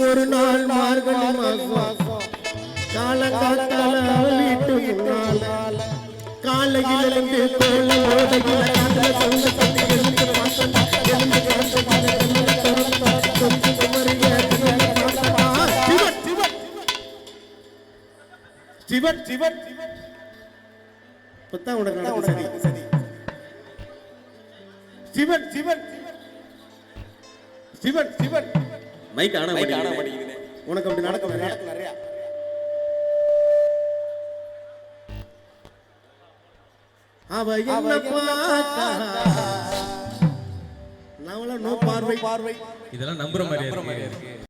ஒரு நாள் மார்கழி மாசம் காலங்காத்தால வீட்டு முன்னால சிவன் சிவன். சிவன் சிவன். மைக் ஆன மாட்டேங்குது உனக்கு அப்படி நடக்கும் நிறைய. அவ என்ன பார்த்தா? நம்மள நோ பார்வை பார்வை இதெல்லாம் நம்புற மாதிரி இருக்கு.